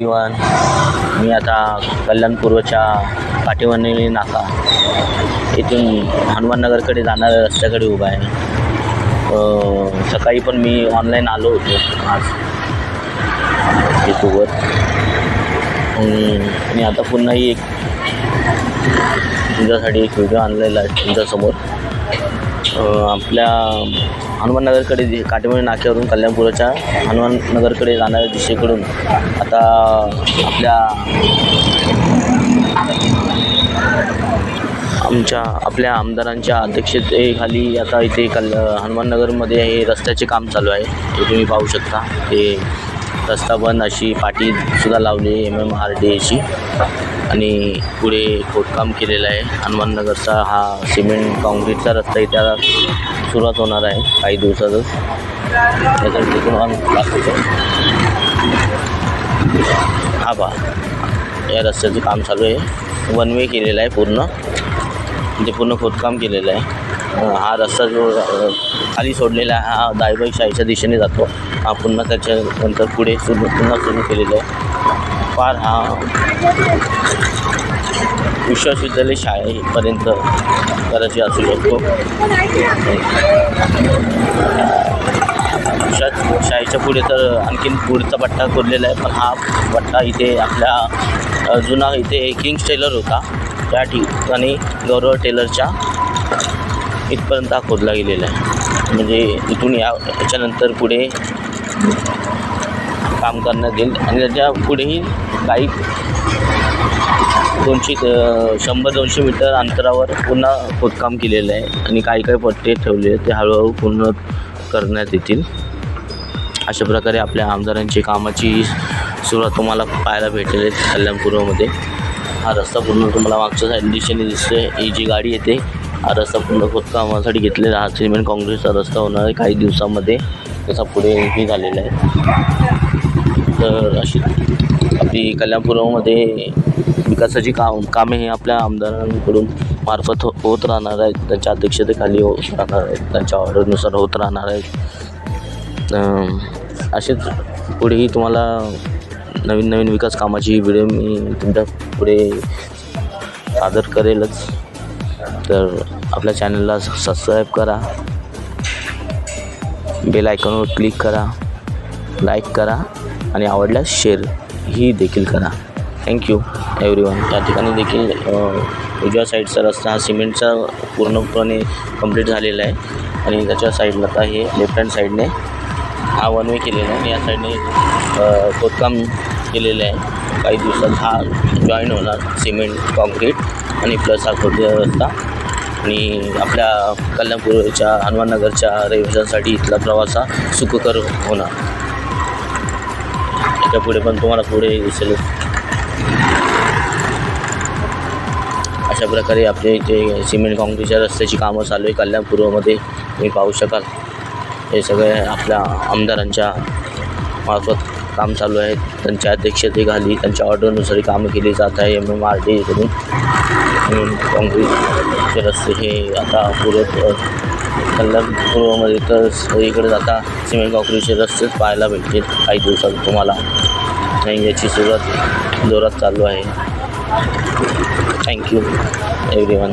किंवा मी आता कल्याण पूर्वच्या पाठीवणी नाका. इथून हनुमाननगरकडे जाणाऱ्या रस्त्याकडे उभा आहे. सकाळी पण मी ऑनलाईन आलो होतो आज. युट्यूबवर मी आता पुन्हाही एक तुमच्यासाठी एक व्हिडिओ आणलेला आहे तुमच्यासमोर आपल्या हनुमाननगरकडे जे नाक्यावरून कल्याणपुराच्या हनुमाननगरकडे जाणाऱ्या दिशेकडून आता आपल्या आमच्या आपल्या आमदारांच्या अध्यक्षतेखाली आता इथे कल हनुमाननगरमध्ये हे रस्त्याचे काम चालू आहे. हे तुम्ही पाहू शकता. हे रस्ता बंद अशी पाटीसुद्धा लावली एम एम आर डी एची आणि पुढे खोदकाम केलेलं आहे. हनुमाननगरचा हा सिमेंट काँक्रीटचा रस्ता इथे सुरुवात होणार आहे काही दिवसातच. त्यासाठी तुम्हाला हा पहा. या रस्त्याचं काम चालू आहे. वन वे केलेलं आहे पूर्ण. म्हणजे पूर्ण खोदकाम केलेलं आहे. हा रस्ता जो खाली सोडलेला आहे हा दायबाई शाहीच्या दिशेने जातो. हा पुन्हा त्याच्यानंतर पुढे सुरू पुन्हा सुरू केलेला आहे. फार हा विश्वविद्यालय शाळेपर्यंत करायची असू शकतो. शा शाळेच्या पुढे तर आणखीन पुढचा पट्टा कोरलेला आहे पण हा पट्टा इथे आपल्या जुना इथे किंग्स टेलर होता त्या ठिकाणी गौरव टेलरच्या इथपर्यंत हा खोदला गेलेला आहे. म्हणजे इथून या याच्यानंतर पुढे काम करण्यात येईल. आणि त्याच्या पुढेही काही दोनशे शंभर दोनशे मीटर अंतरावर पुन्हा खोदकाम केलेलं आहे. आणि काही काही पट्टे ठेवले आहेत. ते हळूहळू पूर्ण करण्यात येतील. अशा प्रकारे आपल्या आमदारांची कामाची सुरुवात तुम्हाला पाहायला भेटेल आहे. कल्याणपूर्वमध्ये हा रस्ता पूर्ण तुम्हाला मागच्या साईड दिशेने दिसतोय ही जी गाडी येते हा रस्ता पूर्ण खोदकामासाठी घेतलेला हा सिमेंट काँग्रेसचा रस्ता होणार आहे काही दिवसामध्ये. त्याचा पुढे हे झालेला आहे. तर अशी आपली कल्याणपुरामध्ये विकासाची काम कामे हे आपल्या आमदारांकडून मार्फत हो होत राहणार आहेत. त्यांच्या अध्यक्षतेखाली होत राहणार आहेत. त्यांच्या ऑर्डरनुसार होत राहणार आहेत. असेच पुढेही तुम्हाला नवीन नवीन विकास कामाची व्हिडिओ मी तुमच्यापुढे सादर करेलच. तर आपल्या चॅनलला सबस्क्राईब करा. बेल आयकॉनवर क्लिक करा. लाईक करा आणि आवडल्यास शेअर ही देखील करा. थँक्यू एव्हरी वन त्या ठिकाणी देखील उजव्या साईडचा रस्ता हा सिमेंटचा पूर्णपणे कंप्लीट झालेला आहे. आणि त्याच्या साईडला आता हे लेफ्ट हँड साईडने हा वन वे केलेला आहे आणि या साईडने खोदकाम केलेलं आहे. काही दिवसात हा जॉईन होणार सिमेंट कॉन्क्रीट आणि प्लस हा खोद रस्ता आणि आपल्या कल्याणपूरच्या हनुमाननगरच्या रहिवाशांसाठी इथला प्रवास हा सुखकर होणार. त्याच्या पुढे पण तुम्हाला पुढे दिसेल. अशा प्रकारे आपले इथे सिमेंट काँक्रीटच्या रस्त्याची कामं चालू आहे कल्याणपूर्वमध्ये तुम्ही पाहू शकाल. हे सगळे आपल्या आमदारांच्या मार्फत काम चालू आहे. त्यांच्या अध्यक्षतेखाली त्यांच्या ऑर्डरनुसार कामं केली जात आहे. एम एम आर डीकडून काँग्रेसचे रस्ते हे आता पूर्व कल्याण पूर्वमध्ये तर सगळीकडे आता सिमेंट काँक्रीटचे रस्तेच पाहायला भेटतील काही दिवसात तुम्हाला. आणि याची सुरुवात जोरात चालू आहे. Thank you every one